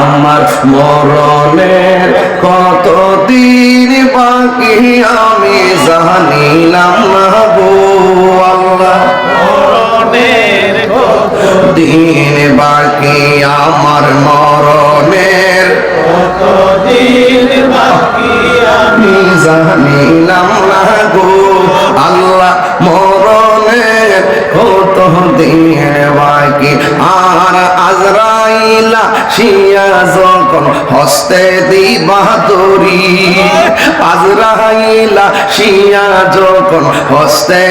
আমার মরণের কত দিন বাকি আমি জানিলাম না গো আল্লাহ। মরণের দিন বাকি আমার শিয়া যখন হস্তে আজরাইলা শিয়া যখন হস্তে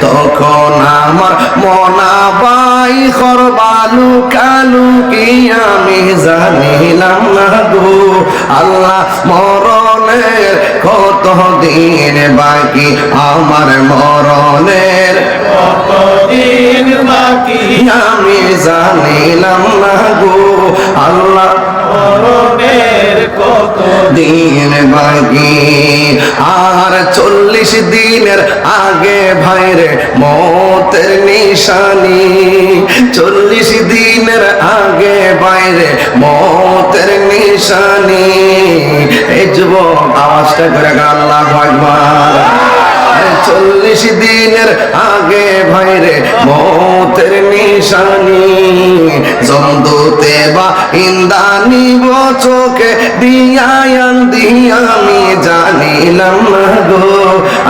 তখন আমার মনা বাই কালু কি আমি জানিলাম না গো। আল্লাহ মরণের কত দিন বাকি? আমার মরণের জানিলাম না গো আল্লাহ। কত দিন বাকি আর চল্লিশ দিনের আগে ভাইরে মতের নিশানি। চল্লিশ দিনের আগে বাইরে মতের নিশানি। এই যুবক আওয়াজটা করে গা আল্লাহ আকবার। চল্লিশ দিনের আগে ভাইরে মতের ইন্দানি চোখে দিয়ায়ান দিয়া আমি জানিলাম গো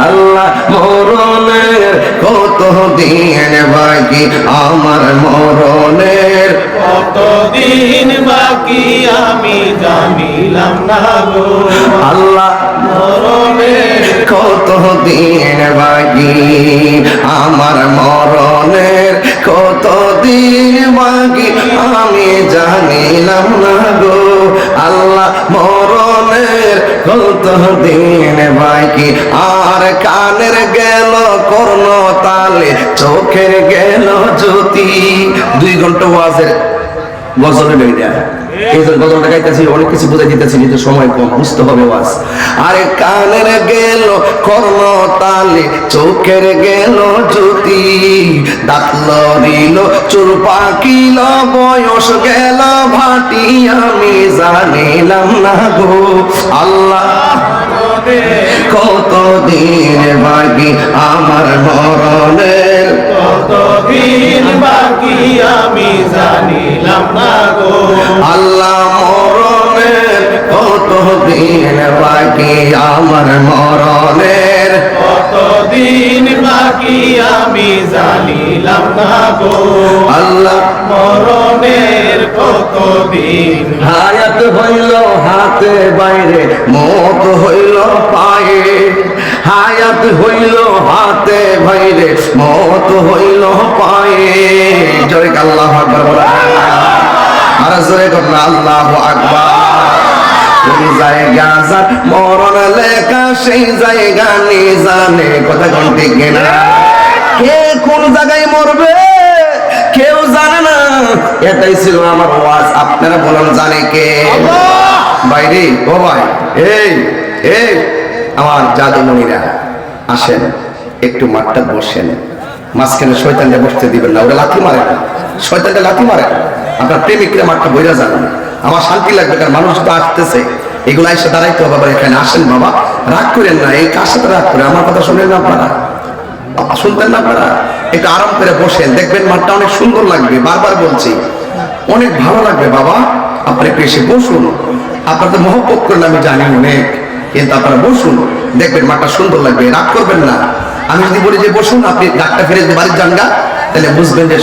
আল্লাহ মরণের কত দিন বাকি আমার মরণের কত দিন বাকি আমি জানিলাম না গো আল্লাহ মরণের কত দিন বাকি আমার মরণের কত দিন বাকি আমি জানিলাম না গো। আল্লাহ মরণের কত দিন বাকি? আর কানের গেল কর্ণ তালে, চোখের গেল জ্যোতি। দুই ঘণ্টা ওয়াজের গজলের এটা এই যে গজলটা গাইতেছি, অনেক কিছু বুঝাই দিতেছি, কিন্তু সময় কম, বুঝতে হবে ওয়াজ। আরে কানের গেল কর্ণ তালে চোখের গেল জ্যোতি। দাঁত লড়িল চুল পাকিল বয়স গেল ভাটি আমি জানিলাম না গো। আল্লাহ কত দিন বাকি আমার মরণের? কত দিন বাকি আমি জানিলাম না গো। আল্লাহ মরণের কত দিন বাকি আমার মরণের? দিন বাকি আমি জানিলাম না গো। আল্লাহ। মরণের কত দিন হায়াত হইল হাতে বাইরে মত হইল পায়ে। হায়াত হইল হাতে বাইরে মত হইল পায়ে। জয় আল্লাহ আকবার। আর জয় আল্লাহ আকবার। জায়গা যার, মরণ লেখা সেই জায়গা নিয়ে জানে। কথা কোন ঠিক কে কোন জায়গায় মরবে? কেউ জানে না। এটাই ছিল আমার ওয়াজ আপনারা বলেন, জানে কে? বাইরে, ও ভাই, এই এই, আমার জাদুমণিরা, আসেন, একটু মাঠটা বসেন। মাঝখানে শয়তানটা বসতে দিবেন না, ওরা লাথি মারে না। শয়তানটা লাথি মারে না। আপনার প্রেমিকরা মাঠটা বইরা যান আমার শান্তি লাগবে, কারণ মানুষ তো আসতেছে। এগুলো এসে দাঁড়াইতে হবে আবার এখানে আসেন বাবা। রাগ করেন না এই কার সাথে রাগ করে? আমার কথা শুনেন না আপনারা? শুনতেন না আপনারা? একটু আরাম করে বসেন। দেখবেন মাঠটা অনেক সুন্দর লাগবে বারবার বলছি। অনেক ভালো লাগবে বাবা। আপনি একটু এসে বসুন। আপনার তো মহব্বত করেন আমি জানি অনেক। কিন্তু আপনারা বসুন। দেখবেন মাঠটা সুন্দর লাগবে। রাগ করবেন না। আমি যদি বলি যে বসুন আপনি রাগটা ফিরে বাড়ির যান গা, তাহলে বুঝবেন যে